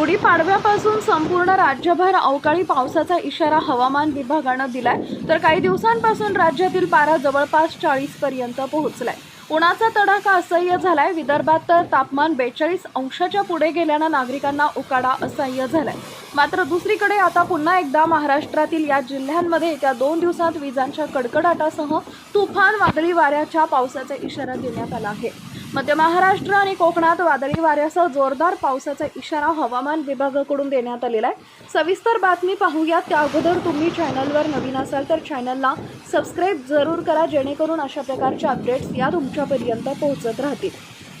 गुढीपाडव्यापासून संपूर्ण राज्यभर अवकाळी पावसाचा इशारा हवामान विभागानं दिलाय. तर काही दिवसांपासून राज्यातील पारा जवळपास चाळीस पर्यंत पोहोचलाय. उन्हाचा तडाखा असह्य झालाय. विदर्भात तर तापमान बेचाळीस अंशाच्या पुढे गेल्यानं नागरिकांना उकाडा असह्य झालाय. मात्र दुसरीकडे आता पुन्हा एकदा महाराष्ट्रातील या जिल्ह्यांमध्ये येत्या दोन दिवसात विजांच्या कडकडाटासह तुफान वादळी वाऱ्याच्या पावसाचा इशारा देण्यात आला आहे. मध्य महाराष्ट्र आणि कोकणात वादळी वाऱ्यासह जोरदार पावसाचा इशारा हवामान विभागाकडून देण्यात आलेला आहे. सविस्तर बातमी पाहूया त्या अगोदर तुम्ही चॅनलवर नवीन असाल तर चॅनलला सबस्क्राईब जरूर करा जेणेकरून अशा प्रकारचे अपडेट्स या तुमच्या वर्षापर्यंत पोहोचत राहतील.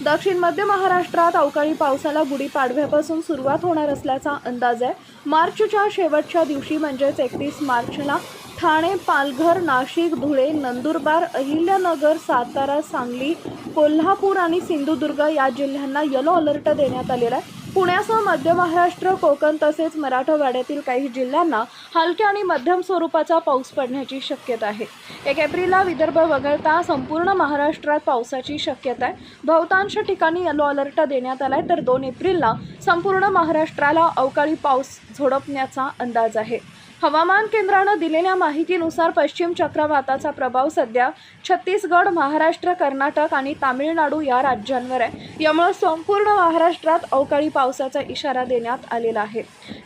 दक्षिण मध्य महाराष्ट्रात अवकाळी पावसाला गुढीपाडव्यापासून सुरुवात होणार असल्याचा अंदाज आहे. मार्चच्या शेवटच्या दिवशी म्हणजेच एकतीस मार्चला ठाणे पालघर नाशिक धुळे नंदुरबार अहिल्यानगर सातारा सांगली कोल्हापूर आणि सिंधुदुर्ग या जिल्ह्यांना येलो अलर्ट देण्यात आलेला आहे. पुण्यासह मध्य महाराष्ट्र कोकण तसेच मराठवाड्यातील काही जिल्ह्यांना हलक्या आणि मध्यम स्वरूपाचा पाऊस पडण्याची शक्यता आहे. एक एप्रिलला विदर्भ वगळता संपूर्ण महाराष्ट्रात पावसाची शक्यता आहे. बहुतांश ठिकाणी येलो अलर्ट देण्यात आला आहे तर दोन एप्रिलला संपूर्ण महाराष्ट्राला अवकाळी पाऊस झोडपण्याचा अंदाज आहे. हवामान केंद्रानं दिलेल्या माहितीनुसार पश्चिम चक्रवाताचा प्रभाव सध्या छत्तीसगड महाराष्ट्र कर्नाटक आणि तामिळनाडू या राज्यांवर आहे. यामुळे संपूर्ण महाराष्ट्रात अवकाळी पावसाचा इशारा देण्यात आलेला आहे.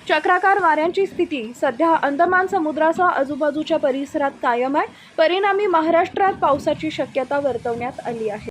चक्राकार वाऱ्यांची स्थिती सध्या अंदमान समुद्रासह आजूबाजूच्या परिसरात कायम आहे. परिणामी महाराष्ट्रात पावसाची शक्यता वर्तवण्यात आली आहे.